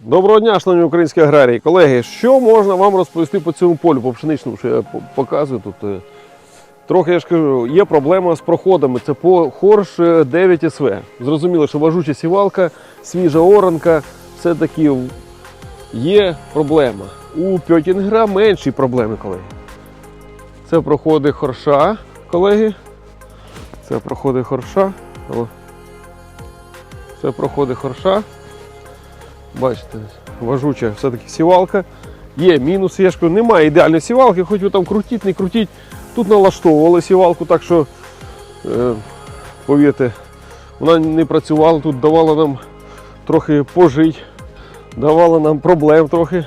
Доброго дня, шановні українські аграрії. Колеги, що можна вам розповісти по цьому полю, по пшеничному, що я показую тут. е, Трохи я ж кажу, є проблема з проходами. Це по хорш е, 9 СВ. Зрозуміло, що важуча сівалка, свіжа оранка, все-таки є проблема. У Пьотінгера менші проблеми, колеги. Це проходи хорша, колеги. Це проходи хорша. Це проходи хорша. Бачите, важуча все-таки сівалка. Є мінуси, я ж кажу, немає ідеальної сівалки, хоч ви там крутіть, не крутіть. Тут налаштовували сівалку, так що, е, повірте, вона не працювала, тут давала нам трохи пожити, давала нам проблем трохи.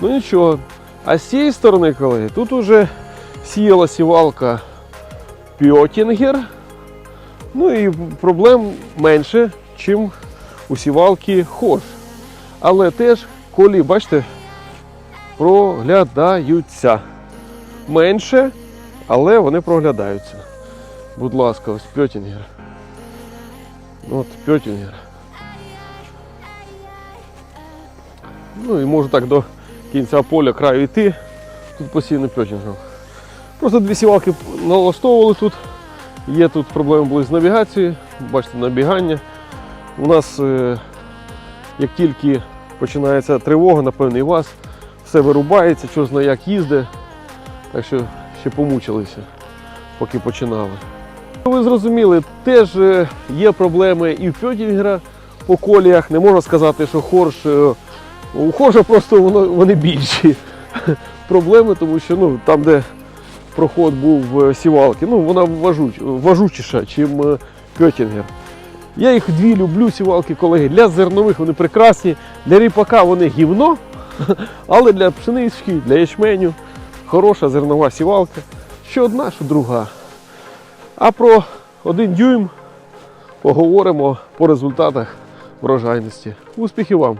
Ну нічого. А з цієї сторони, колеги, тут уже сіяла сівалка Пьотінгер. Ну і проблем менше, чим у сівалки Хош. Але теж колі, бачите, проглядаються. Менше, але вони проглядаються. Будь ласка, ось Пьотінгер. От Пьотінгер. Ну і можу так до кінця поля краю йти. Тут постійно Пьотінгер. Просто дві сівалки налаштовували тут. Є тут проблеми були з навігацією, бачите, набігання. У нас, е, як тільки починається тривога, напевно, і вас все вирубається, чого знає як їздить. Так що ще помучилися, поки починали. Ви зрозуміли, теж е, є проблеми і в Пьотінгера по коліях. Не можна сказати, що хорш. е, У хорша просто воно, вони більші проблеми, тому що ну, там, де проход був е, сівалки, ну, вона важуч, важучіша, ніж Пьотінгер. Я їх дві люблю, сівалки, колеги. Для зернових вони прекрасні, для ріпака вони гівно, але для пшенички, для ячменю хороша зернова сівалка. Що одна, що друга. А про один дюйм поговоримо по результатах врожайності. Успіхів вам!